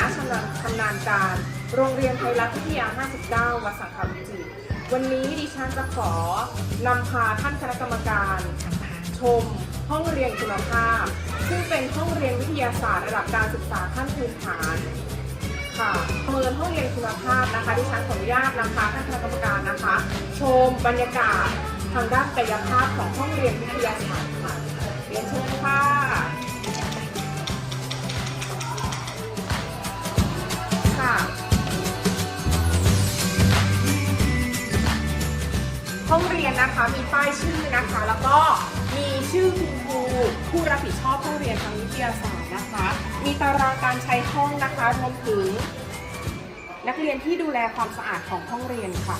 ทยาฐานะชำนาญชำนาญการ โรงเรียนไทยรัฐวิทยา 59 วัดสังควิจิตรวันนี้ดิฉันจะขอนำพาท่านคณะกรรมการ ชมห้องเรียนคุณภาพ ซึ่งเป็นห้องเรียนวิทยาศาสตร์ระดับการศึกษาขั้นพื้นฐานค่ะประเมินห้องเรียนคุณภาพนะคะดิฉันขออนุญาตนำพาท่านคณะกรรมการนะคะ ชมบรรยากาศทางด้านกายภาพของห้องเรียนวิทยาศาสตร์ค่ะ มีป้ายชื่อนะคะ แล้วก็มีชื่อคุณครูผู้รับผิดชอบห้องเรียนทางวิทยาศาสตร์นะคะ มีตารางการใช้ห้องนะคะรวมถึง นักเรียนที่ดูแลความสะอาดของห้องเรียนค่ะ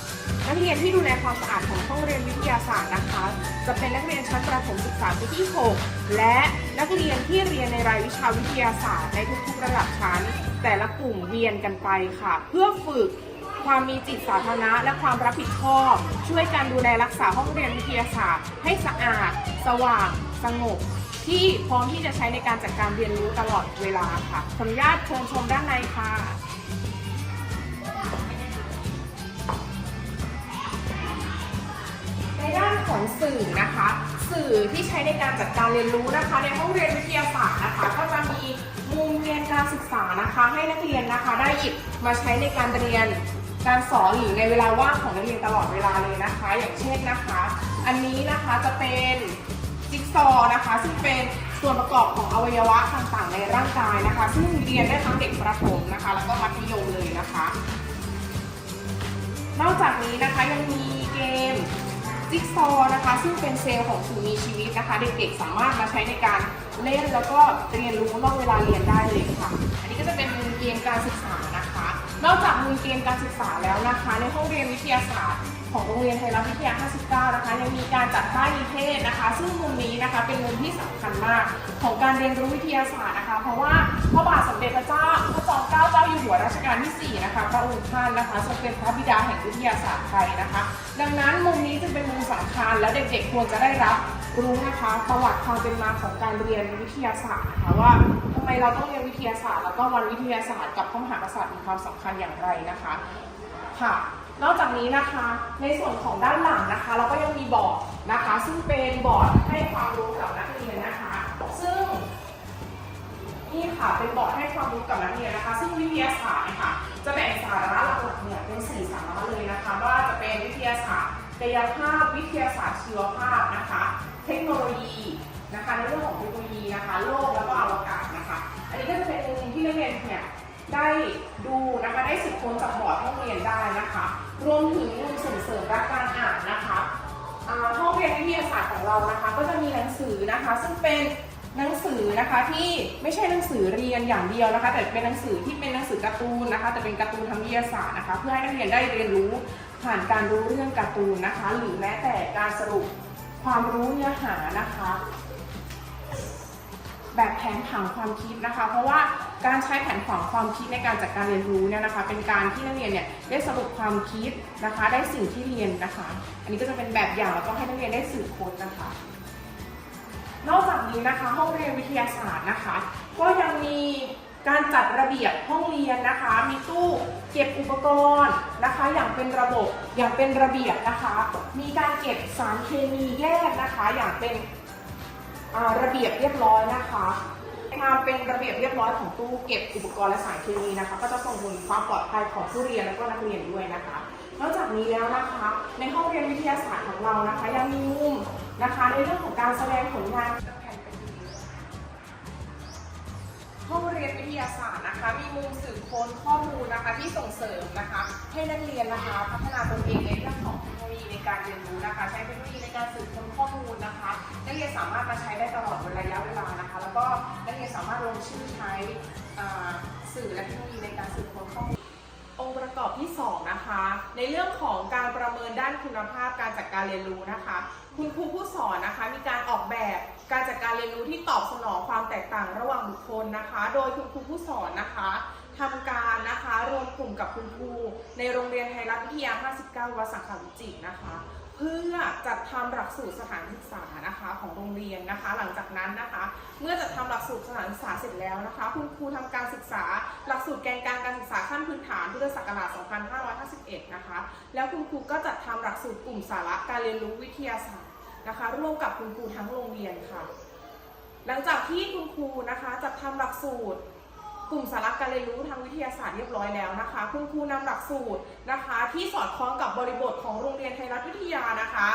นักเรียนที่ดูแลความสะอาดของห้องเรียนวิทยาศาสตร์นะคะ จะเป็นนักเรียนชั้นประถมศึกษาปีที่ 6 และนักเรียนที่เรียนในรายวิชาวิทยาศาสตร์ในทุกๆระดับชั้น แต่ละกลุ่มเวียนกันไปค่ะ เพื่อฝึก ความมีจิตสาธารณะ และความรับผิดชอบ ช่วยการดูแลรักษาห้องเรียนวิทยาศาสตร์ ให้สะอาด สว่าง สงบ ที่พร้อมที่จะใช้ในการจัดการเรียนรู้ตลอดเวลาค่ะขออนุญาตเชิญชมด้านในค่ะในด้านของสื่อนะคะ สื่อที่ใช้ในการจัดการเรียนรู้นะคะ ในห้องเรียนวิทยาศาสตร์นะคะก็จะมีมุมเรียนการศึกษานะคะ ให้นักเรียนนะคะได้หยิบมาใช้ในการเรียน การสอนหรือในเวลาว่างของนักเรียนตลอดเวลาเลยนะคะ อย่างเช่นนะคะ อันนี้นะคะจะเป็นจิ๊กซอว์นะคะ ซึ่งเป็นส่วนประกอบของอวัยวะต่างๆในร่างกายนะคะ ซึ่งเรียนได้ทั้งเด็กประถมนะคะ แล้วก็มัธยมเลยนะคะ นอกจากนี้นะคะยังมีเกมจิ๊กซอว์นะคะ ซึ่งเป็นเซลล์ของสิ่งมีชีวิตนะคะ เด็กๆสามารถมาใช้ในการเล่นแล้วก็เรียนรู้นอกเวลาเรียนได้เลยค่ะ อันนี้ก็จะเป็นเกมการศึกษา นอกจากมุมเกมการศึกษาแล้วนะคะ ในห้องเรียนวิทยาศาสตร์ของโรงเรียนไทยรัฐวิทยา 59 นะคะ ยังมีการจัดป้ายนิเทศนะคะ ซึ่งมุมนี้นะคะเป็นมุมที่สำคัญมากของการเรียนรู้วิทยาศาสตร์นะคะ เพราะว่าพระบาทสมเด็จพระเจ้าพระจอมเกล้าเจ้าอยู่หัวรัชกาลที่ 4 นะคะพระองค์ท่านนะคะทรงเป็นพระบิดาแห่งวิทยาศาสตร์ไทยนะคะ ดังนั้นมุมนี้จึงเป็นมุมสำคัญและเด็กๆควรจะได้รับรู้นะคะประวัติความเป็นมาของการเรียนวิทยาศาสตร์นะคะว่าำไมเราต้องเรียนวิทยาศาสตร์ แล้วก็วันวิทยาศาสตร์กับพระมหากษัตริย์มีความสำคัญอย่างไรนะคะค่ะ นอกจากนี้นะคะในส่วนของด้านหลังนะคะ เราก็ยังมีบอร์ดนะคะ ซึ่งเป็นบอร์ดให้ความรู้กับนักเรียนนะคะ ซึ่งนี่ค่ะเป็นบอร์ดให้ความรู้กับนักเรียนนะคะ ซึ่งวิทยาศาสตร์นะคะจะแบ่งสาระหลักๆเนี่ยเป็นสี่สาระเลยนะคะ ว่าจะเป็นวิทยาศาสตร์กายภาพวิทยาศาสตร์ชีวภาพนะคะ เทคโนโลยีนะคะในเรื่องของเทคโนโลยีนะคะโลก มุมที่นักเนี่ยได้ดูนะคะได้สืบค้นจากบอร์ดห้องเรียนได้นะคะ รวมถึงมุมส่งเสริมรักการอ่านนะคะห้องเรียนวิทยาศาสตร์ของเรานะคะ ก็จะมีหนังสือนะคะ ซึ่งเป็นหนังสือนะคะที่ไม่ใช่หนังสือเรียนอย่างเดียวนะคะ แต่เป็นหนังสือที่เป็นหนังสือการ์ตูนนะคะ แต่เป็นการ์ตูนทางวิทยาศาสตร์นะคะ เพื่อให้นักเรียนได้เรียนรู้ผ่านการรู้เรื่องการ์ตูนนะคะ หรือแม้แต่การสรุปความรู้เนื้อหานะคะ แบบแผนผังความคิดนะคะ เพราะว่า การใช้แผนผังความคิดในการจัดการเรียนรู้เนี่ยนะคะ เป็นการที่นักเรียนเนี่ยได้สรุปความคิดนะคะ ได้สิ่งที่เรียนนะคะ อันนี้ก็จะเป็นแบบอย่างแล้วก็ให้นักเรียนได้สืบค้นนะคะ นอกจากนี้นะคะ ห้องเรียนวิทยาศาสตร์นะคะ ก็ยังมีการจัดระเบียบห้องเรียนนะคะ มีตู้เก็บอุปกรณ์นะคะ อย่างเป็นระบบอย่างเป็นระเบียบนะคะ มีการเก็บสารเคมีแยกนะคะ อย่างเป็นระเบียบเรียบร้อยนะคะ ความเป็นระเบียบเรียบร้อยของตู้เก็บอุปกรณ์และสารเคมีนะคะ ก็จะส่งผลความปลอดภัยของผู้เรียนและก็นักเรียนด้วยนะคะนอกจากนี้แล้วนะคะ ในห้องเรียนวิทยาศาสตร์ของเรานะคะ ยังมีมุมนะคะในเรื่องของการแสดงผลงานห้องเรียนวิทยาศาสตร์นะคะ มีมุมสืบค้นข้อมูลนะคะที่ส่งเสริมนะคะ ให้นักเรียนนะคะ พัฒนาตนเองในเรื่องของ ยีในการเรียนรู้นะคะ ใช้เทคโนโลยีในการสืบค้นข้อมูลนะคะนักเรียนสามารถมาใช้ได้ตลอดระยะเวลานะคะ แล้วก็นักเรียนสามารถลงชื่อใช้สื่อและเทคโนโลยีในการสืบค้นข้อมูลองค์ประกอบที่ 2 นะคะ ในเรื่องของการประเมินด้านคุณภาพการจัดการเรียนรู้นะคะ คุณครูผู้สอนนะคะ มีการออกแบบการจัดการเรียนรู้ที่ตอบสนองความแตกต่างระหว่างบุคคลนะคะ โดยคุณครูผู้สอนนะคะ ทำการนะคะรวมกลุ่มกับคุณครูในโรงเรียนไทยรัฐวิทยา 59 วัดสังขวิจิตรนะคะเเพื่อจัดทำหลักสูตรสถานศึกษานะคะของโรงเรียนนะคะ หลังจากนั้นนะคะ เมื่อจัดทำหลักสูตรสถานศึกษาเสร็จแล้วนะคะ คุณครูทำการศึกษาหลักสูตรแกนกลางการศึกษาขั้นพื้นฐานพุทธศักราช 2551 นะคะ แล้วคุณครูก็จัดทำหลักสูตรกลุ่มสาระการเรียนรู้วิทยาศาสตร์นะคะ ร่วมกับคุณครูทั้งโรงเรียนค่ะ หลังจากที่คุณครูนะคะจัดทำหลักสูตร กลุ่มสาระการเรียนรู้ทางวิทยาศาสตร์เรียบร้อยแล้วนะคะ คุณครูนำหลักสูตรนะคะ ที่สอดคล้องกับบริบทของโรงเรียนไทยรัฐวิทยานะคะ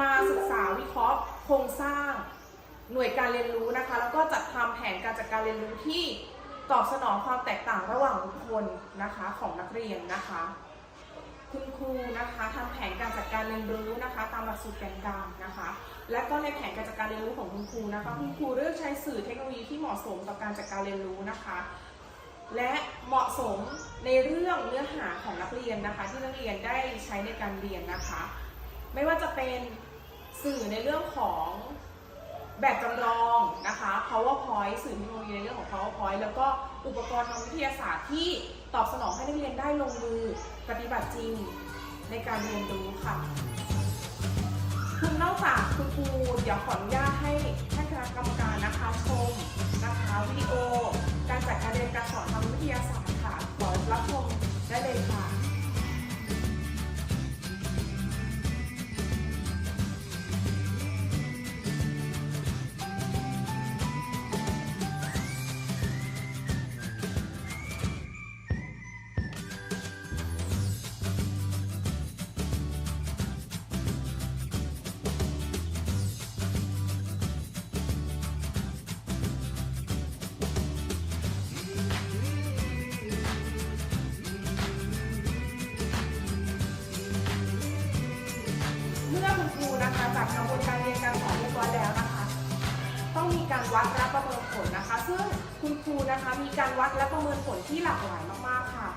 มาศึกษาวิเคราะห์โครงสร้าง หน่วยการเรียนรู้นะคะ แล้วก็จัดทำแผนการจัดการเรียนรู้ที่ตอบสนองความแตกต่างระหว่างบุคคลนะคะของนักเรียนนะคะ คุณครูนะคะทำแผนการจัดการเรียนรู้นะคะ ตามหลักสูตรแกนกลางนะคะ และก็ในแผนการจัดการเรียนรู้ของคุณครูนะคะ คุณครูเลือกใช้สื่อเทคโนโลยีที่เหมาะสมต่อการจัดการเรียนรู้นะคะ และเหมาะสมในเรื่องเนื้อหาของนักเรียนนะคะ ที่นักเรียนได้ใช้ในการเรียนนะคะ ไม่ว่าจะเป็นสื่อในเรื่องของแบบจำลองนะคะ powerpoint สื่อเทคโนโลยีในเรื่องของ powerpoint แล้วก็อุปกรณ์ทางวิทยาศาสตร์ที่ตอบสนองให้นักเรียนได้ลงมือปฏิบัติจริงในการเรียนรู้ค่ะคุณนอกจากคุณครูเดี๋ยวขออนุญาตให้ท่านคณะกรรมการนะคะชมนะคะวิดีโอ จากการเรียนการสอนทางวิทยาศาสตร์ค่ะขอรับชมได้เลยค่ะ วัดและประเมินผลนะคะ ซึ่งคุณครูนะคะมีการวัดและประเมินผลที่หลากหลายมากๆค่ะ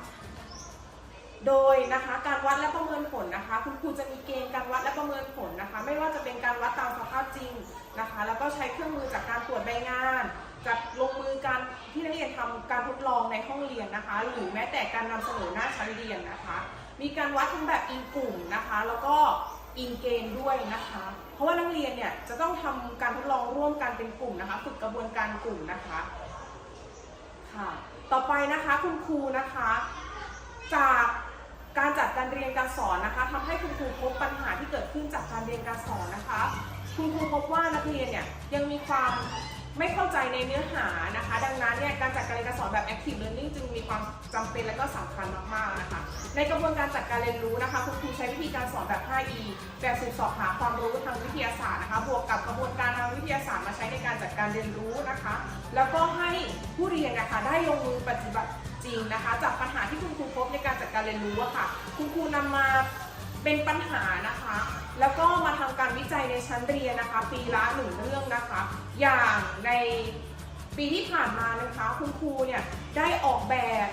โดยนะคะการวัดและประเมินผลนะคะ คุณครูจะมีเกณฑ์การวัดและประเมินผลนะคะ ไม่ว่าจะเป็นการวัดตามสภาพจริงนะคะ แล้วก็ใช้เครื่องมือจากการตรวจใบงานจากลงมือการที่นักเรียนทำการทดลองในห้องเรียนนะคะ หรือแม้แต่การนำเสนอหน้าชั้นเรียนนะคะ มีการวัดทั้งแบบอินกลุ่มนะคะ แล้วก็ อินเกณฑ์ด้วยนะคะ เพราะว่านักเรียนเนี่ยจะต้องทำการทดลองร่วมกันเป็นกลุ่มนะคะฝึกกระบวนการกลุ่มนะคะค่ะต่อไปนะคะคุณครูนะคะ จากการจัดการเรียนการสอนนะคะทำให้คุณครูพบปัญหาที่เกิดขึ้นจากการเรียนการสอนนะคะ คุณครูพบว่านักเรียนเนี่ยยังมีความ ไม่เข้าใจในเนื้อหานะคะ ดังนั้นเนี่ยการจัดการเรียนการสอนแบบ active learning จึงมีความจำเป็นและก็สำคัญมากๆนะคะ ในกระบวนการจัดการเรียนรู้นะคะคุณครูใช้วิธีการสอนแบบ 5E แบบสืบสอบหาความรู้ทางวิทยาศาสตร์นะคะ บวกกับกระบวนการทางวิทยาศาสตร์มาใช้ในการจัดการเรียนรู้นะคะ แล้วก็ให้ผู้เรียนนะคะได้ลงมือปฏิบัติจริงนะคะ จากปัญหาที่คุณครูพบในการจัดการเรียนรู้อะค่ะ คุณครูนำมา เป็นปัญหานะคะ แล้วก็มาทำการวิจัยในชั้นเรียนนะคะ ปีละหนึ่งเรื่องนะคะ อย่างในปีที่ผ่านมานะคะ คุณครูเนี่ยได้ออกแบบ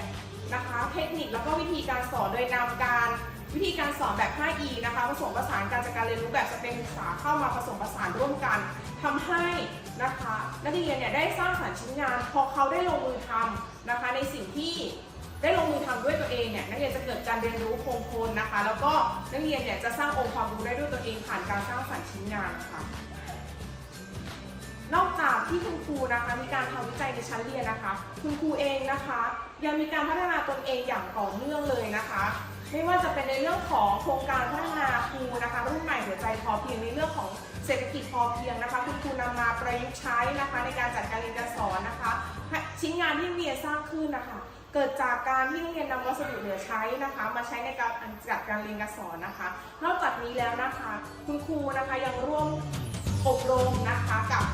นะคะ เทคนิคแล้วก็วิธีการสอนโดยนำการวิธีการสอนแบบ 5E นะคะผสมผสานการจัดการเรียนรู้แบบสเต็มศึกษาเข้ามาผสมผสานร่วมกันทำให้นะคะ นักเรียนเนี่ยได้สร้างสรรค์ชิ้นงาน พอเขาได้ลงมือทำนะคะ ในสิ่งที่ ได้ลงมือทำด้วยตัวเองเนี่ยนักเรียนจะเกิดการเรียนรู้โครงโคนนะคะ แล้วก็นักเรียนเนี่ยจะสร้างองค์ความรู้ได้ด้วยตัวเองผ่านการสร้างสรรค์ชิ้นงานค่ะนอกจากที่คุณครูนะคะมีการทำวิจัยในชั้นเรียนนะคะ คุณครูเองนะคะ ยังมีการพัฒนาตนเองอย่างต่อเนื่องเลยนะคะ ไม่ว่าจะเป็นในเรื่องของโครงการพัฒนาครูนะคะ รุ่นใหม่หัวใจพอเพียงในเรื่องของเศรษฐกิจพอเพียงนะคะ คุณครูนำมาประยุกต์ใช้นะคะ ในการจัดการเรียนการสอนนะคะ ชิ้นงานที่เรียนสร้างขึ้นนะคะ เกิดจากการที่นักเรียนนำวัสดุเหลือใช้นะคะ มาใช้ในการจัดการเรียนการสอนนะคะ นอกจากนี้แล้วนะคะ คุณครูนะคะยังร่วมอบรมนะคะกับ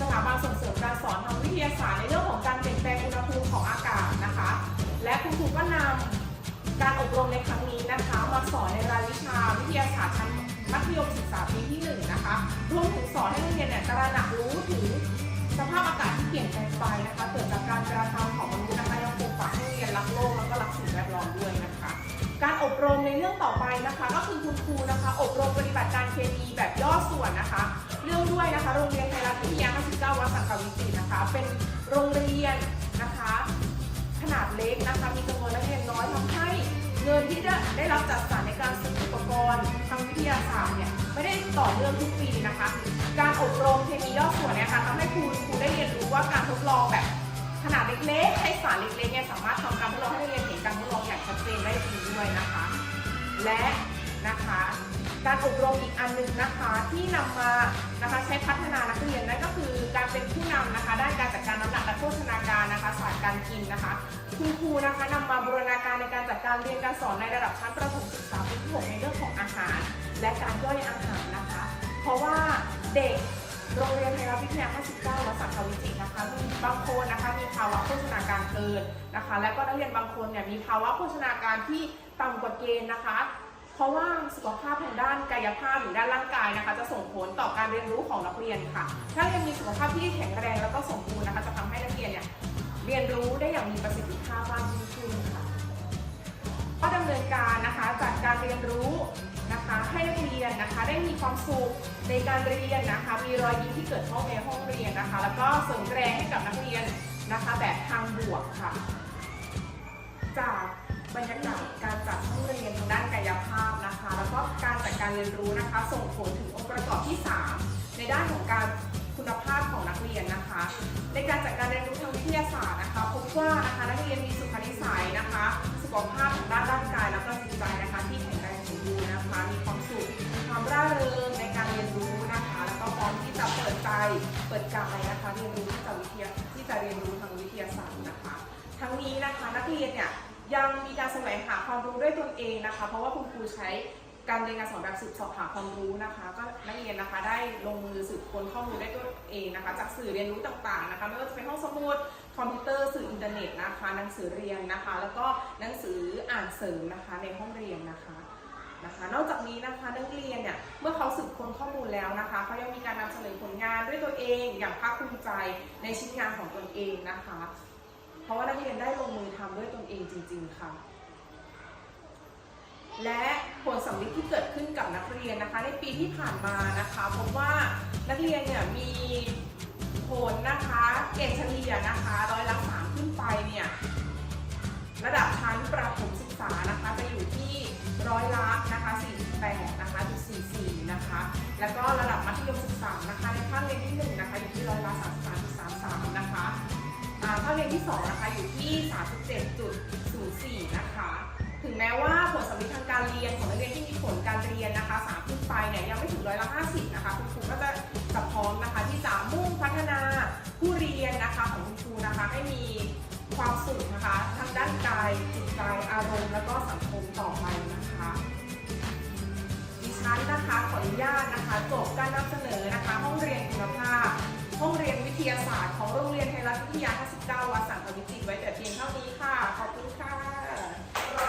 สถาบันส่งเสริมการสอนทางวิทยาศาสตร์ในเรื่องของการเปลี่ยนแปลงอุณหภูมิของอากาศนะคะ และคุณครูก็นำการอบรมในครั้งนี้นะคะ มาสอนในรายวิชาวิทยาศาสตร์ชั้นมัธยมศึกษาปีที่หนึ่งนะคะรวมถึงสอนให้นักเรียนเนี่ยตระหนักรู้ถึงสภาพอากาศที่เปลี่ยนแปลงไปนะคะ เกิดจากการกระทำของมนุษย์นะคะ ปลูกฝังให้นักเรียนรักโลกแล้วก็รักสิ่งแวดล้อมด้วยนะคะ การอบรมในเรื่องต่อไปนะคะ ก็คือคุณครูนะคะ อบรมปฏิบัติการเคมีแบบย่อส่วนนะคะ เรื่องด้วยนะคะ โรงเรียนไทยรัฐวิทยา 59 วัดสังกวิจิตนะคะ เป็นโรงเรียนนะคะ ขนาดเล็กนะคะ มีจำนวนนักเรียนน้อยทำให้เงินที่ได้ได้รับจัดสรรในการซื้ออุปกรณ์ทางวิทยาศาสตร์เนี่ยไม่ได้ต่อเนื่องทุกปีนะคะ การอบรมเคมีย่อส่วนเนี่ยค่ะทำให้ครูครูได้เรียนรู้ว่าการทดลองแบบ ขนาดเล็กๆให้สารเล็กๆเนี่ยสามารถทำการทดลองให้นักเรียนเห็นการทดลองอย่างชัดเจนได้จริงด้วยนะคะ และนะคะการอบรมอีกอันหนึ่งนะคะที่นำมานะคะใช้พัฒนานักเรียนนั่นก็คือการเป็นผู้นำนะคะด้านการจัดการน้ำหนักและโภชนาการนะคะศาสตร์การกินนะคะคุณครูนะคะนำมาบูรณาการในการจัดการเรียนการสอนในระดับชั้นประถมศึกษาปีที่หในเรื่องของอาหาร และการย่อยอาหารนะคะ เพราะว่าเด็ก โรงเรียนไทยรัฐวิทยา 59และสังควิจิตรนะคะบางคนนะคะมีภาวะโภชนาการเกินนะคะ และก็นักเรียนบางคนเนี่ยมีภาวะโภชนาการที่ต่ำกว่าเกณฑ์นะคะ เพราะว่าสุขภาพทางด้านกายภาพหรือด้านร่างกายนะคะ จะส่งผลต่อการเรียนรู้ของนักเรียนค่ะ ถ้าเรียนมีสุขภาพที่แข็งแรงแล้วก็สมบูรณ์นะคะ จะทำให้นักเรียนเนี่ยเรียนรู้ได้อย่างมีประสิทธิภาพมากยิ่งขึ้นค่ะ ก็ดำเนินการนะคะจัดการเรียนรู้นะคะให้นักเรียนนะคะได้มีความสุขในการเรียนนะคะ มีรอยยิ้มที่เกิดขึ้นในห้องเรียนนะคะ แล้วก็เสริมแรงให้กับนักเรียนนะคะแบบทางบวกค่ะ จากบรรยากาศการจัดห้องเรียนทางด้านกายภาพนะคะ แล้วก็การจัดการเรียนรู้นะคะ ส่งผลถึงองค์ประกอบที่ 3 ในด้านของการ คุณภาพของนักเรียนนะคะ ในการจัดการเรียนรู้ทางวิทยาศาสตร์นะคะพบว่านะคะนักเรียนมีสุขนิสัยนะคะ สุขภาพทางด้านร่างกายและก็จิตใจนะคะ ที่แข็งแรงสมบูรณ์นะคะ มีความสุขความร่าเริงในการเรียนรู้นะคะ แล้วก็พร้อมที่จะเปิดใจเปิดกายนะคะเรียนรู้ที่จะวิทยาที่จะเรียนรู้ทางวิทยาศาสตร์นะคะ ทั้งนี้นะคะนักเรียนเนี่ยยังมีการแสวงหาความรู้ด้วยตนเองนะคะ เพราะว่าคุณครูใช้ การเรียนการสอนแบบสืบสอบหาความรู้นะคะ ก็นักเรียนนะคะได้ลงมือสืบค้นข้อมูลได้ด้วยตัวเองนะคะ จากสื่อเรียนรู้ต่างๆนะคะไม่ว่าจะเป็นห้องสมุดคอมพิวเตอร์สื่ออินเทอร์เน็ตนะคะหนังสือเรียนนะคะ แล้วก็หนังสืออ่านเสริมนะคะ ในห้องเรียนนะคะนะคะนอกจากนี้นะคะนักเรียนเนี่ยเมื่อเขาสืบค้นข้อมูลแล้วนะคะเขายังมีการนำเสนอผลงานด้วยตัวเองอย่างภาคภูมิใจในชิ้นงานของตนเองนะคะ เพราะว่านักเรียนได้ลงมือทำด้วยตนเองจริง ๆค่ะ และผลสำลิดที่เกิดขึ้นกับนักเรียนนะคะ ในปีที่ผ่านมานะคะพบว่านักเรียนเนี่ยมีผลนะคะเกรดเฉลี่ยนะคะร้อยละสามขึ้นไปเนี่ยระดับชั้นประถมศึกษานะคะจะอยู่ที่ร้อยละนะคะ48นะคะจุด44นะคะแล้วก็ระดับมัธยมศึกษานะคะในภาคเรียนที่หนึ่งนะคะอยู่ที่ร้อยละ33.33นะคะภาคเรียนที่2นะคะอยู่ที่ 37.04นะคะถึงแม้ว่าผลสำลิดทางการเรียนของนักเรียนที่มีผลการเรียนนะคะ3ขึ้นไปเนี่ยยังไม่ถึงร้อยละ50นะคะคุณครูก็จะจะพร้อมนะคะที่จะมุ่งพัฒนาผู้เรียนนะคะของคุณครูนะคะให้มีความสุขนะคะทางด้านกายจิตใจอารมณ์ แล้วก็สังคมต่อไปนะคะดิฉันนะคะขออนุญาตนะคะจบการนำเสนอนะคะ ห้องเรียนคุณภาพ ห้องเรียนวิทยาศาสตร์ของโรงเรียนไทยรัฐวิทยา 59วัดสังขวิจิตไว้แต่เพียงเท่านี้ค่ะ ขอบคุณค่ะ